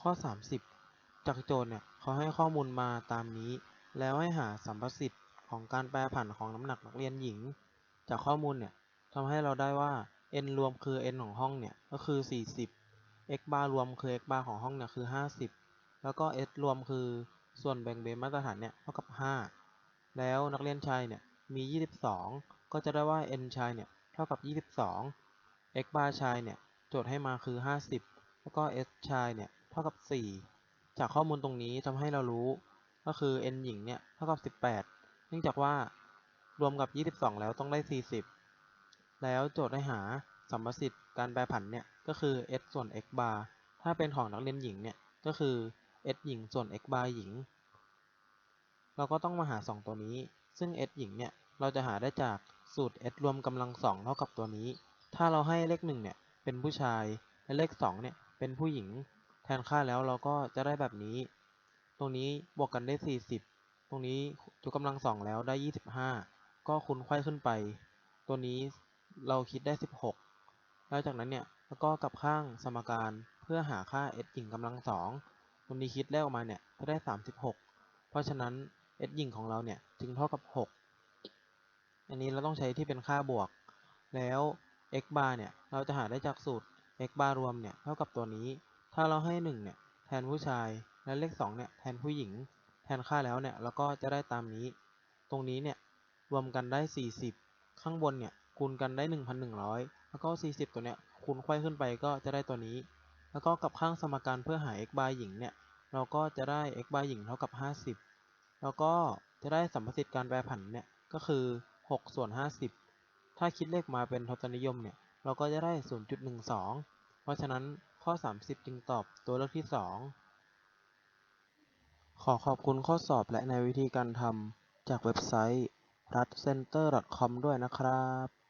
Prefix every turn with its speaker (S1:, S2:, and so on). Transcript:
S1: ข้อ 30 จากโจทย์เนี่ยเขาให้ข้อมูลมาตามนี้ แล้วให้หาสัมประสิทธิ์ของการแปรผันของน้ำหนักนักเรียนหญิง จากข้อมูลเนี่ยทำให้เราได้ว่า n รวมคือ n ของห้องเนี่ยก็คือ 40 x bar รวมคือ x bar ของห้องเนี่ยคือ 50 แล้วก็ s รวมคือส่วนแบ่งเบนมาตรฐานเนี่ยเท่ากับ 5 แล้วนักเรียนชายเนี่ยมี 22 ก็จะได้ว่า n ชายเนี่ยเท่ากับ 22 x bar ชายเนี่ยโจทย์ให้มาคือ 50 แล้วก็ s ชายเนี่ย ท่ากับ 4 จากข้อมูลตรงนี้ทำให้เรารู้ก็คือ n หญิงเนี่ยเท่ากับ 18 เนื่องจากว่ารวมกับ 22 แล้วต้องได้ 40 แล้วโจทย์ให้หาสัมประสิทธิ์การแปรผันเนี่ยก็คือ s ส่วน x bar ถ้าเป็นของนักเรียนหญิงเนี่ยก็คือ s หญิงส่วน x bar หญิง เราก็ต้องมาหา 2 ตัวนี้ ซึ่ง s หญิงเนี่ยเราจะหาได้จากสูตร s รวมกำลังสองเท่ากับตัวนี้ ถ้าเราให้เลข 1 เนี่ยเป็นผู้ชายและเลข 2 เนี่ยเป็นผู้หญิง แทนค่าแล้วเราก็จะได้แบบนี้ ตรงนี้บวกกันได้ 40 ตรงนี้ยกกำลังสองแล้วได้ 25 ก็คูณไขว้ขึ้นไป ตัวนี้เราคิดได้ 16 แล้วจากนั้นเนี่ยแล้วก็กลับข้างสมการเพื่อหาค่า s หญิงกำลังสองตรงนี้คิดเลขออกมาเนี่ยจะได้ 36 เพราะฉะนั้น s หญิงของเราเนี่ยจึงเท่ากับ 6 อันนี้เราต้องใช้ที่เป็นค่าบวก แล้ว x bar เนี่ยเราจะหาได้จากสูตร x bar รวมเนี่ยเท่ากับตัวนี้ ถ้าเราให้1เนี่ยแทนผู้ชาย และเลข2เนี่ยแทนผู้หญิง แทนค่าแล้วเนี่ยเราก็จะได้ตามนี้ ตรงนี้เนี่ยรวมกันได้ 40 ข้างบนเนี่ยคูณกันได้ 1,100 แล้วก็ 40 ตัวเนี้ยคูณไขว้ขึ้นไปก็จะได้ตัวนี้ แล้วก็กลับข้างสมการเพื่อหา x bar หญิงเนี่ยเราก็จะได้ x bar หญิงเท่ากับ 50 แล้วก็จะได้สัมประสิทธิ์การแปรผันเนี่ยก็คือ 6 ส่วน 50 ถ้าคิดเลขมาเป็นทศนิยมเนี่ยเราก็จะได้ 0.12 เพราะฉะนั้น ข้อ 30 จึงตอบตัวเลือกที่ 2 ขอขอบคุณข้อสอบและในวิธีการทำจากเว็บไซต์ ratcenter.com ด้วยนะครับ